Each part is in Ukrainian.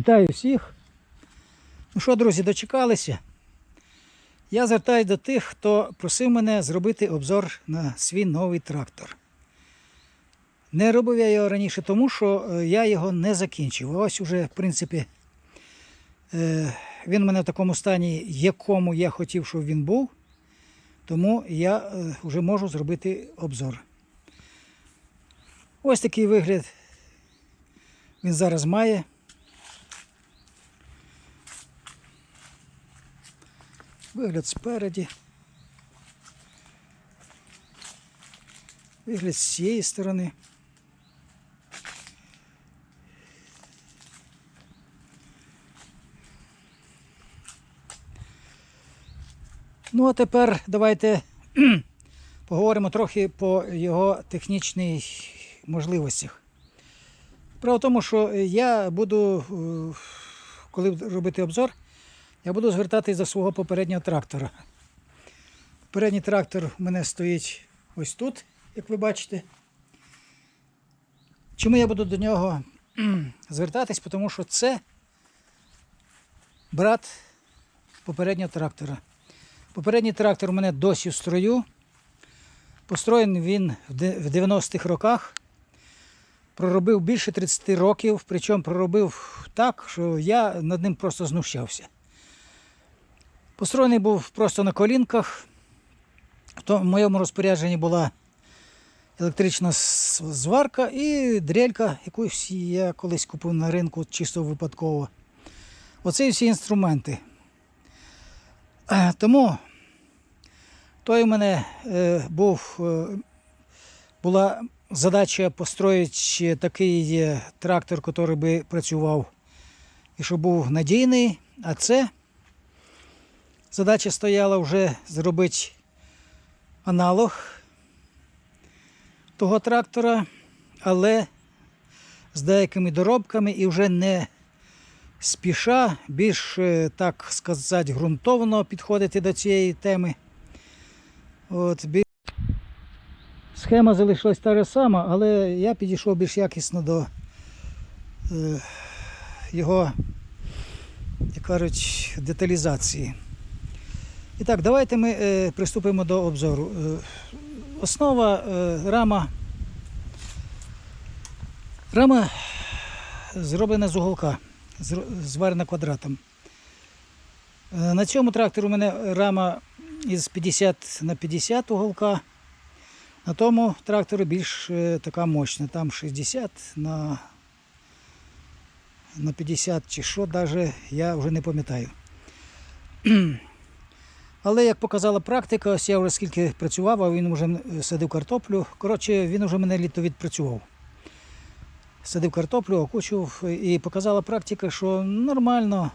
Вітаю всіх. Ну що, друзі, дочекалися? Я звертаюся до тих, хто просив мене зробити обзор на свій новий трактор. Не робив я його раніше, тому що е, я його не закінчив. Ось уже, в принципі, е, він у мене в такому стані, якому я хотів, щоб він був. Тому я е, вже можу зробити обзор. Ось такий вигляд він зараз має. Вигляд спереді. Вигляд з цієї сторони. Ну, а тепер давайте поговоримо трохи по його технічній можливостях. Справа в тому, що я буду, е, коли робити обзор, я буду звертатись до свого попереднього трактора. Попередній трактор у мене стоїть ось тут, як ви бачите. Чому я буду до нього звертатись? Тому що це брат попереднього трактора. Попередній трактор у мене досі в строю. Построєний він в 90-х роках. Проробив більше 30 років, причому проробив так, що я над ним просто знущався. Построєний був просто на колінках. В моєму розпорядженні була електрична зварка і дрелька, яку я колись купив на ринку чисто випадково. Оце всі інструменти. Е, Тому той у мене е, був, е, була задача построїти такий трактор, який би працював і щоб був надійний. А це задача стояла вже зробити аналог того трактора, але з деякими доробками і вже не спіша, більш, е, так сказати, ґрунтовно підходити до цієї теми. От, Схема залишилась та ж сама, але я підійшов більш якісно до е, його, як кажуть, деталізації. І так, давайте ми е, приступимо до обзору. Е, основа е, рама. Рама зроблена з уголка, зварена квадратом. Е, На цьому тракторі у мене рама із 50 на 50 уголка. На тому тракторі більш е, така мощна. Там 60 на, на 50 чи що, навіть я вже не пам'ятаю. Але як показала практика, ось я вже скільки працював, а він вже садив картоплю. Коротше, він вже мене літо відпрацював. Садив картоплю, окучував і показала практика, що нормально.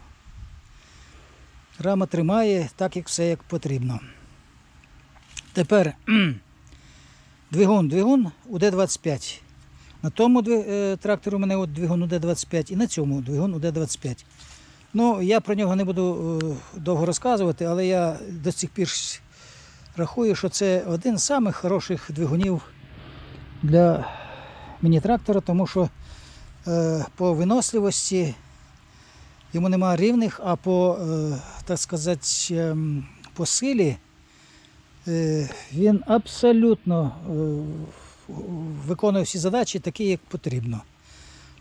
Рама тримає так, як все як потрібно. Тепер двигун, двигун УД-25. На тому е, тракторі у мене от двигун УД-25 і на цьому двигун УД-25. Ну, я про нього не буду е, довго розказувати, але я до цих пір рахую, що це один з самих хороших двигунів для міні-трактора, тому що е, по виносливості йому нема рівних, а по, е, так сказати, ем, по силі він абсолютно виконує всі задачі такі, як потрібно.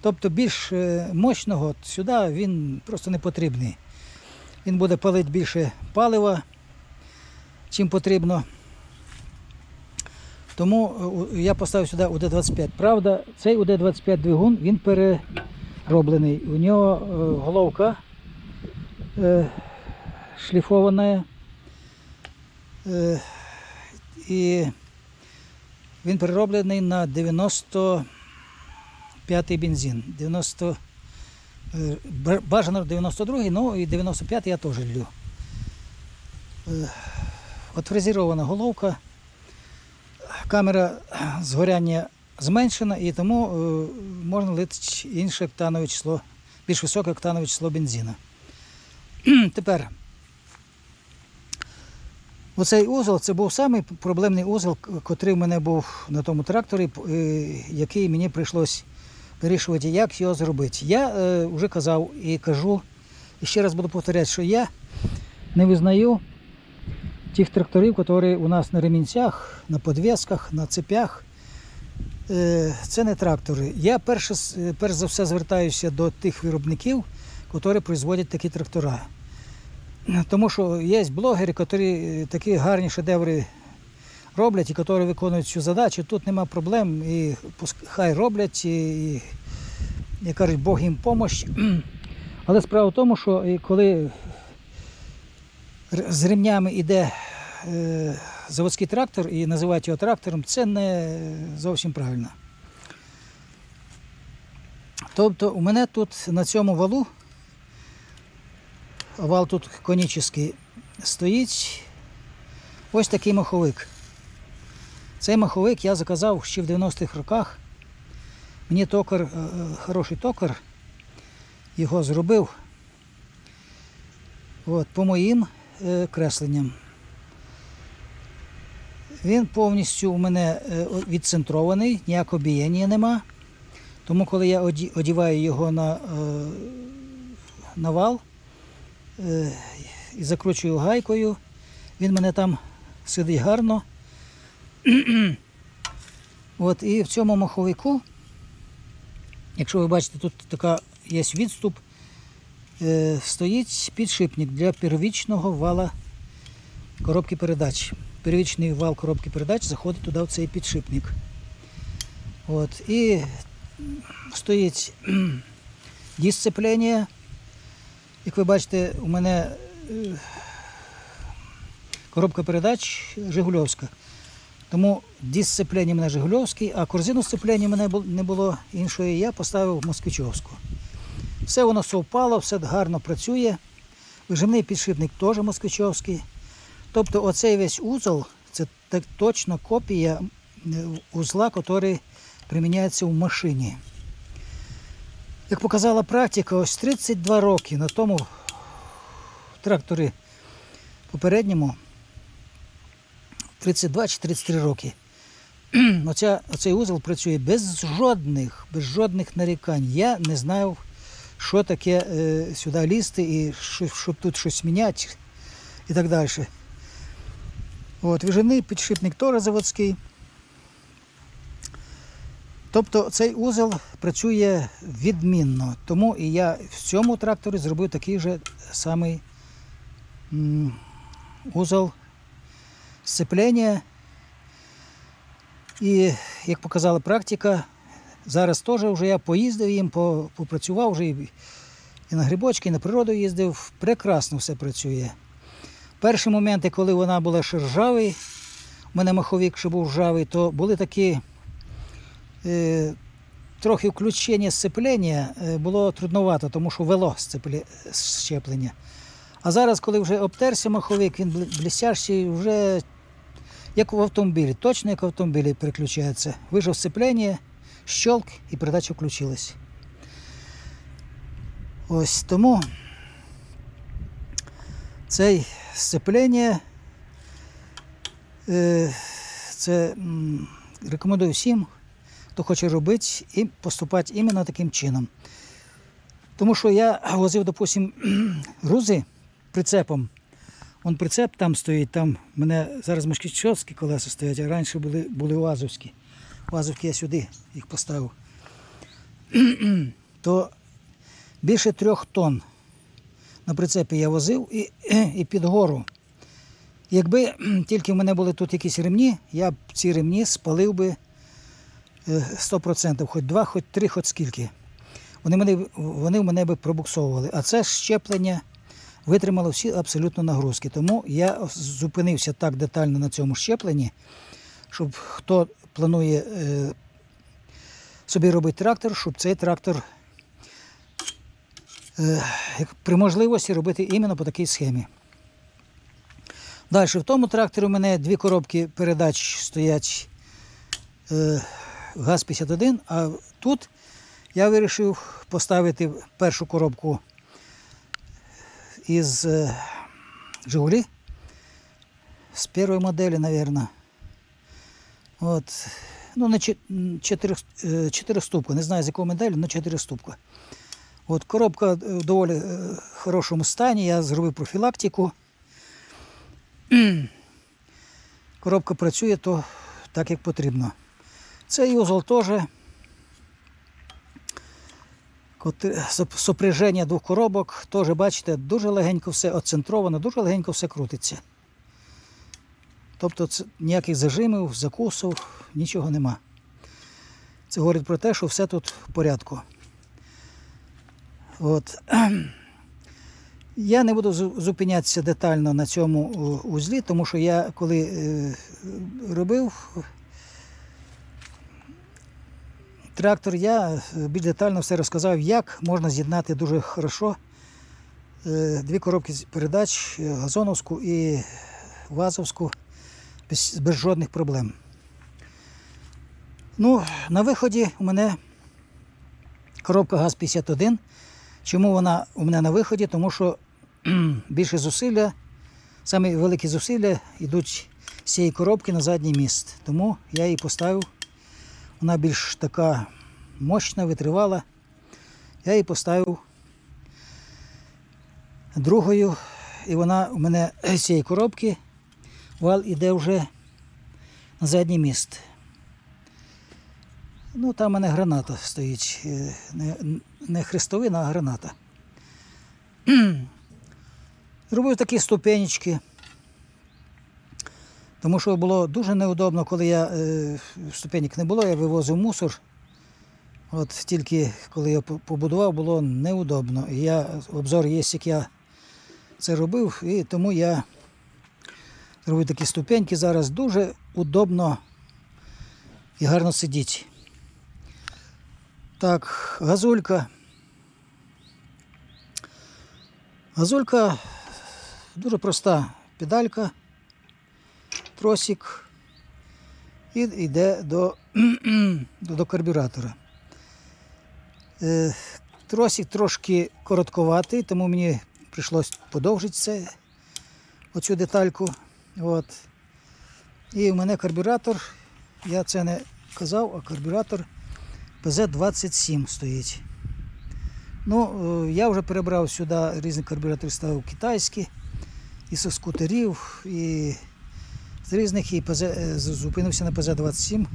Тобто більш е, мощного сюди він просто не потрібний. Він буде палити більше палива, чим потрібно. Тому е, я поставив сюди УД-25. Правда, цей УД-25 двигун він перероблений. У нього е, головка шліфована. І він перероблений на 95-й бензин. 90, е, бажано 92-й, ну і 95-й я теж лью. Е, От фрезерована головка. Камера згоряння зменшена і тому е, можна лити інше октанове число, більш високе октанове число бензина. Тепер оцей узол це був самий проблемний узол, котрий в мене був на тому тракторі, е, який мені прийшлось вирішувати, як його зробити. Я е, вже казав і кажу, і ще раз буду повторяти, що я не визнаю тих тракторів, які у нас на ремінцях, на подвісках, на цепях. Е, Це не трактори. Я перше, е, перш за все звертаюся до тих виробників, які производять такі трактора. Тому що є блогери, які е, такі гарні шедеври роблять і які виконують цю задачу. Тут нема проблем, і хай роблять, і, як кажуть, Бог їм помощ. Але справа в тому, що коли з ремнями йде е, заводський трактор і називають його трактором, це не зовсім правильно. Тобто у мене тут на цьому валу, вал тут конічний, стоїть ось такий маховик. Цей маховик я заказав ще в 90-х роках. Мені токар, е, е, хороший токар його зробив от, по моїм е, кресленням. Він повністю у мене відцентрований, ніякого біяння нема. Тому коли я одіваю його на, на вал і закручую гайкою, він мене там сидить гарно. От, і в цьому маховику, якщо ви бачите, тут така є відступ, е, стоїть підшипник для первічного вала коробки передач. Первічний вал коробки передач заходить туди в цей підшипник. От, і стоїть кхм, дисциплінія. Як ви бачите, у мене е, коробка передач Жигульовська. Тому в мене Жигульовський, а корзину сцеплення мене не було іншої, я поставив москвичовську. Все воно совпало, все гарно працює. Вижимний підшипник теж москвичовський. Тобто оцей весь узол це так точно копія узла, який приміняється в машині. Як показала практика, ось 32 роки на тому тракторі попередньому 32 чи 33 роки. Оця, оцей узол працює без жодних, без жодних нарікань. Я не знав, що таке е, сюди лізти і що, щоб тут щось міняти і так далі. От, виживний підшипник теж заводський. Тобто цей узел працює відмінно. Тому і я в цьому тракторі зробив такий же самий м, узол сцеплення. І як показала практика, зараз теж вже я поїздив їм, попрацював вже і, на грибочки, і на природу їздив. Прекрасно все працює. Перші моменти, коли вона була ще ржавий, у мене маховик ще був ржавий, то були такі е, трохи включення сцеплення е, було трудновато, тому що вело щеплення. А зараз, коли вже обтерся маховик, він бл- блістящий, вже як в автомобілі, точно як в автомобілі переключається. Вижав сцеплення, щелк і передача включилась. Ось тому цей сцеплення е, це рекомендую всім, хто хоче робити і поступати іменно таким чином. Тому що я возив, допустим, грузи прицепом. Он прицеп там стоїть, там в мене зараз москвичовські колеса стоять, а раніше були, були уазовські. Уазовські я сюди їх поставив. То більше трьох тонн на прицепі я возив і, і під гору. Якби тільки в мене були тут якісь ремні, я б ці ремні спалив би е, 100%, хоч два, хоч три, хоч скільки. Вони, мене, вони мене би пробуксовували. А це щеплення витримало всі абсолютно нагрузки. Тому я зупинився так детально на цьому щепленні, щоб хто планує е, собі робити трактор, щоб цей трактор е, при можливості робити іменно по такій схемі. Далі, в тому тракторі у мене дві коробки передач стоять е, ГАЗ-51, а тут я вирішив поставити першу коробку із е, Жигулі з першої моделі, мабуть. От, Ну, не 4, 4 ступка, не знаю з якого моделі, але 4 ступка. От коробка е, в доволі е, хорошому стані, я зробив профілактику. Коробка працює то так, як потрібно. Цей узол теж. Кот- соп- Сопряження двох коробок, теж бачите, дуже легенько все оцентровано, дуже легенько все крутиться. Тобто ніяких зажимів, закусів, нічого нема. Це говорить про те, що все тут в порядку. От. Я не буду зупинятися детально на цьому узлі, тому що я коли е, робив трактор, я е, більш детально все розказав, як можна з'єднати дуже хорошо е, дві коробки передач е, газоновську і вазовську без, без жодних проблем. Ну, на виході у мене коробка ГАЗ-51. Чому вона у мене на виході? Тому що більше зусилля, саме великі зусилля йдуть з цієї коробки на задній міст. Тому я її поставив. Вона більш така мощна, витривала. Я її поставив другою, і вона у мене з цієї коробки вал іде вже на задній міст. Ну, там у мене граната стоїть. е, Не, не хрестовина, а граната. Робив такі ступенечки. Тому що було дуже неудобно, коли я е, ступенек не було, я вивозив мусор. От тільки коли я побудував, було неудобно. Я обзор є, як я це робив, і тому я зробив такі ступеньки. Зараз дуже удобно і гарно сидіть. Так, газулька. Газулька дуже проста педалька, тросик і йде до, до, карбюратора. Е, тросик трошки коротковатий, тому мені прийшлось подовжити це, оцю детальку. От. І в мене карбюратор, я це не казав, а карбюратор ПЗ-27 стоїть. Ну, е, я вже перебрав сюди різні карбюратори, ставив китайські, і зі скутерів, і з різних, і ПЗ, е, зупинився на ПЗ-27.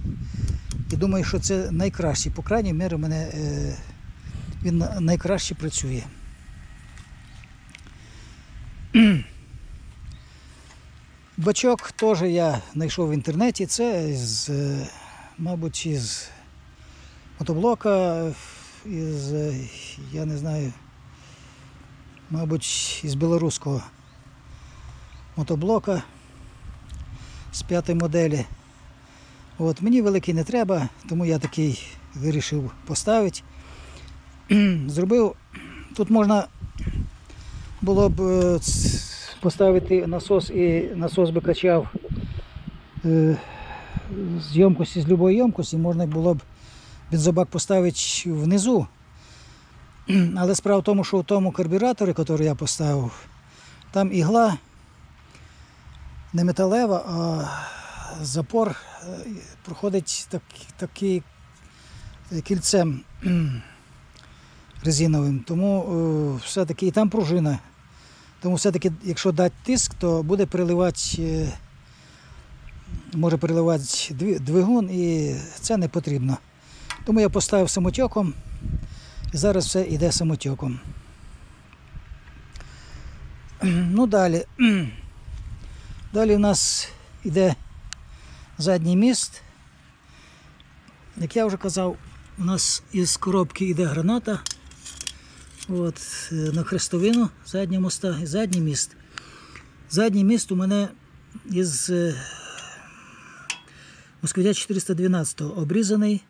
І думаю, що це найкращий. По крайній мірі, мене е, він найкраще працює. Бачок теж я знайшов в інтернеті. Це з, е, мабуть, із мотоблока, із, я не знаю, мабуть, із білоруського мотоблока з п'ятої моделі. От, мені великий не треба, тому я такий вирішив поставити. Зробив, тут можна було б е, поставити насос і насос би качав е, з ємкості, з любої ємкості, можна було б бензобак поставити внизу. Але справа в тому, що в тому карбюраторі, який я поставив, там ігла не металева, а запор е, проходить так, такий е, кільцем резиновим. Тому е, все-таки і там пружина. Тому все-таки, якщо дати тиск, то буде переливати, може переливати двигун і це не потрібно. Тому я поставив самотьоком і зараз все йде самотьоком. Ну далі. Далі у нас йде задній міст. Як я вже казав, у нас із коробки йде граната. От, е, на хрестовину заднього моста і задній міст. Задній міст у мене із е, Москвича 412 обрізаний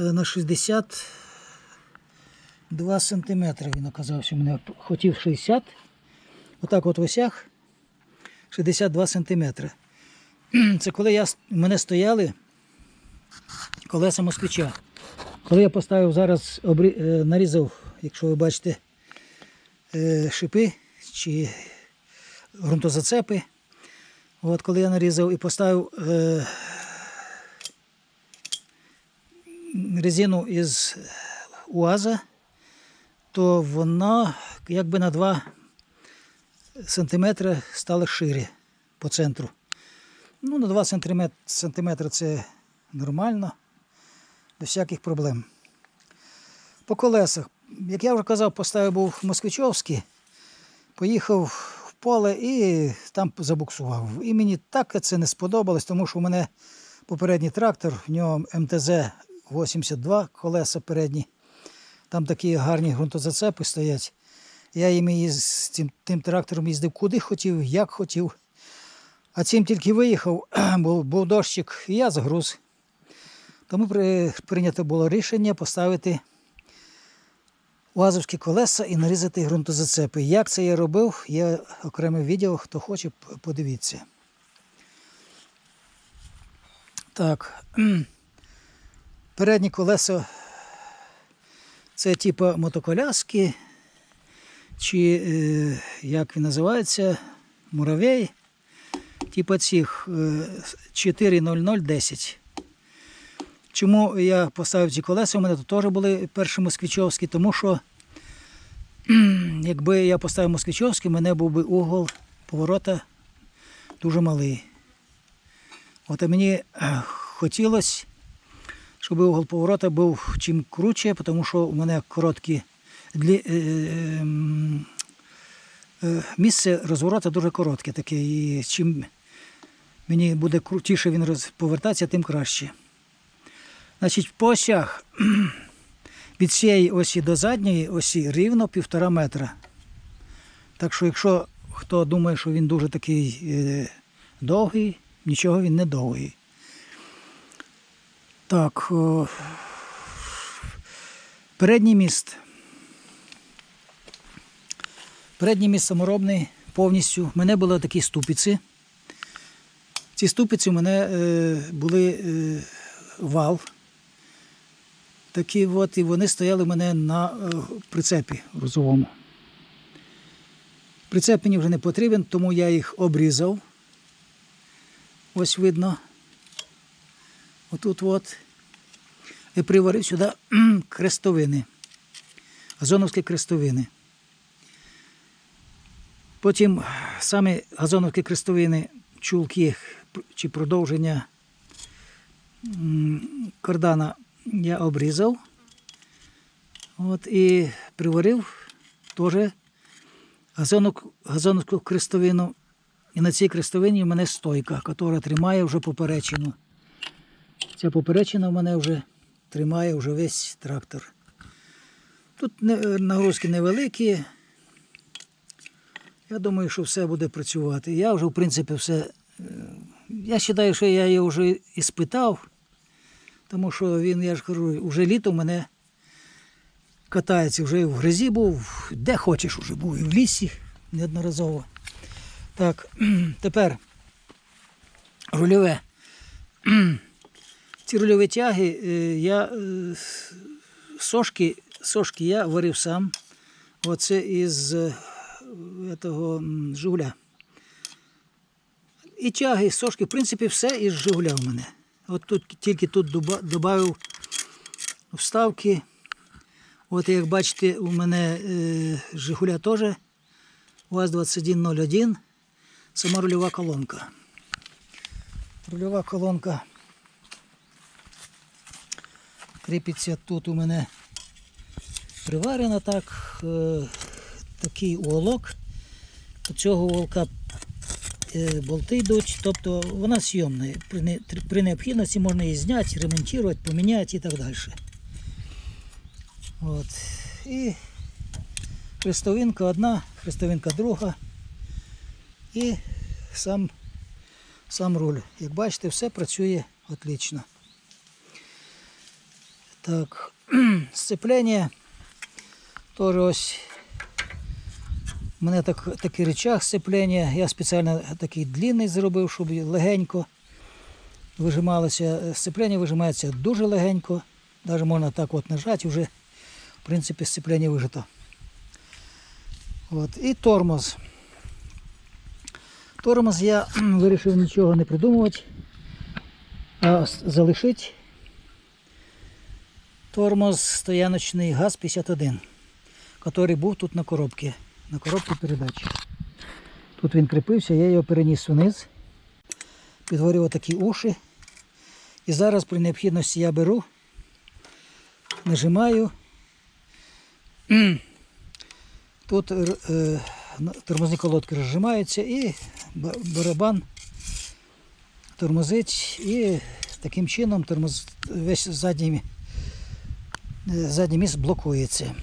е, на 62 сантиметри. Він оказався. У мене хотів 60. Отак от в осях 62 сантиметри. Це коли я, мене стояли колеса москвича. Коли я поставив зараз, обрі... е, нарізав, якщо ви бачите, е, шипи чи ґрунтозацепи. От коли я нарізав і поставив е, резину із УАЗа, то вона якби на 2 сантиметри стала шире по центру. Ну, на 2 сантиметри, сантиметри це нормально, без всяких проблем. По колесах, як я вже казав, поставив був москвичовський, поїхав в поле і там забуксував. І мені так це не сподобалось, тому що у мене попередній трактор, в нього МТЗ-82 колеса передні. Там такі гарні ґрунтозацепи стоять. Я їм їз, з тим трактором їздив куди хотів, як хотів. А цим тільки виїхав, був, був дощик, і я загруз. Тому при, прийнято було рішення поставити УАЗовські колеса і нарізати ґрунтозацепи. Як це я робив, є окреме відео, хто хоче, подивіться. Так. Передні колеса це типу мотоколяски, чи е, як він називається, муравей. Типа цих е, 40010. Чому я поставив ці колеса? У мене тут теж були перші москвичовські, тому що якби я поставив москвичовські, у мене був би угол поворота дуже малий. От і мені е, хотілося, щоб угол поворота був чим круче, тому що у мене короткі е, е, е, місце розворота дуже коротке таке. І чим мені буде крутіше він повертатися, тим краще. Значить, по осях від цієї осі до задньої осі рівно півтора метра. Так що, якщо хто думає, що він дуже такий е, довгий, нічого він не довгий. Так. О, передній міст. Передній міст саморобний повністю. У мене були такі ступиці. Ці ступиці у мене е, були е, вал. Такі от, і вони стояли в мене на е, прицепі грузовому. Прицеп мені вже не потрібен, тому я їх обрізав. Ось видно. Отут от. І приварив сюди крестовини. Газоновські крестовини. Потім саме газоновські крестовини, чулки чи продовження м, кардана я обрізав. От, і приварив теж газонок, газоновську крестовину. І на цій крестовині в мене стойка, яка тримає вже поперечину. Ця поперечина в мене вже тримає вже весь трактор. Тут нагрузки невеликі. Я думаю, що все буде працювати. Я вже, в принципі, все. е, Я вважаю, що я його вже і спитав, тому що він, я ж кажу, вже літо мене катається, вже в грязі був, де хочеш вже був, і в лісі неодноразово. Так, тепер рульове. Ці рульові тяги е, я е, сошки, сошки я варив сам. Оце із е, того Жигуля. І тяги, і сошки, в принципі, все із Жигуля в мене. От тут тільки тут додав вставки. От як бачите, у мене е, Жигуля теж УАЗ-2101, сама рульова колонка. Рульова колонка кріпиться тут у мене приварена так, е, такий уголок. До цього уголка е, болти йдуть, тобто вона зйомна. При, необхідності можна її зняти, ремонтувати, поміняти і так далі. От. І хрестовинка одна, хрестовинка друга. І сам, сам руль. Як бачите, все працює отлично. Так, сцеплення. Теж ось у мене так, такий речах сцеплення. Я спеціально такий длинний зробив, щоб легенько вижималося. Сцеплення вижимається дуже легенько. Навіть можна так от нажати, вже в принципі сцеплення вижито. От. І тормоз. Тормоз я вирішив нічого не придумувати, а залишити Тормоз стояночний ГАЗ-51, який був тут на коробці, на коробці передач. Тут він кріпився, я його переніс вниз, підварив отакі уші. І зараз при необхідності я беру, нажимаю. Тут е, тормозні колодки розжимаються і барабан тормозить і таким чином тормоз, весь задній, е, задній міст блокується.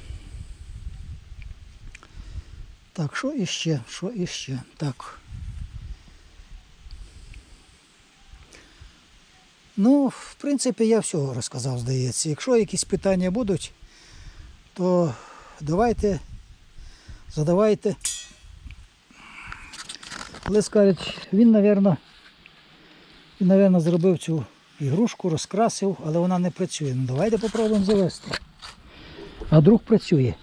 Так, що іще? Що іще? Так. Ну, в принципі, я всього розказав, здається. Якщо якісь питання будуть, то давайте, задавайте. Але він, напевно, він, напевно, зробив цю ігрушку, розкрасив, але вона не працює. Ну давайте попробуємо завести. А вдруг працює.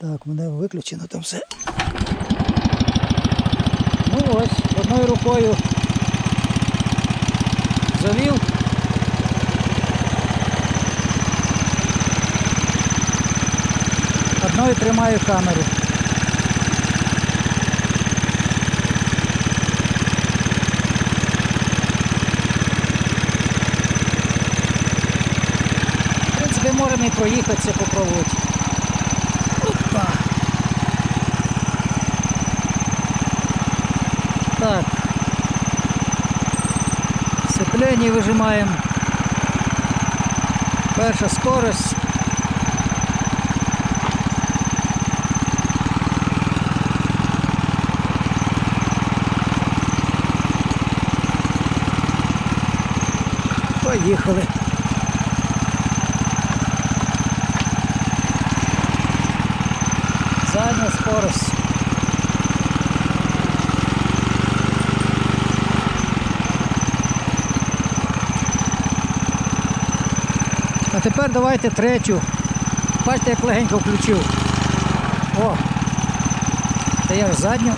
Так, мене виключено там все. Ну ось, одною рукою завів. Одною тримаю камеру. В принципі, можемо і проїхатися, попробувати. Опа. Так. Сцепление выжимаем. Перша скорость. Поїхали. Задня скорость. А тепер давайте третю. Бачите, як легенько включив. О! Та я ж задню